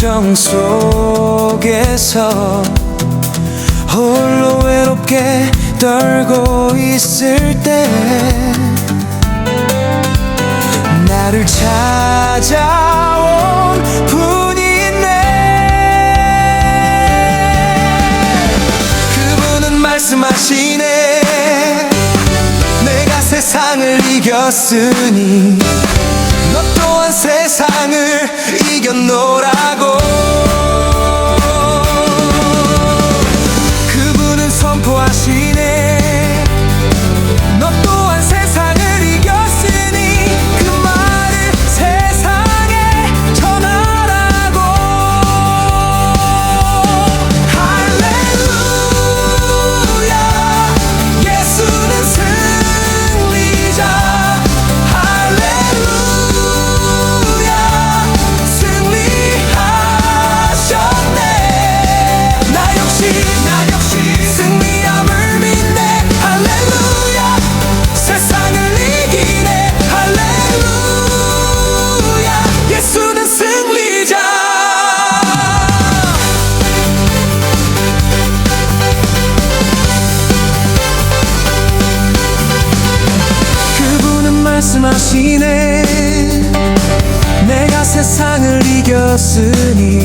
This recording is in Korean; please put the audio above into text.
걱정 속에서 홀로 외롭게 떨고 있을 때 나를 찾아온 분이 있네. 그분은 말씀하시네. 내가 세상을 이겼으니 너 또한 세상을 이겨노라고 말씀하시네. 내가 세상을 이겼으니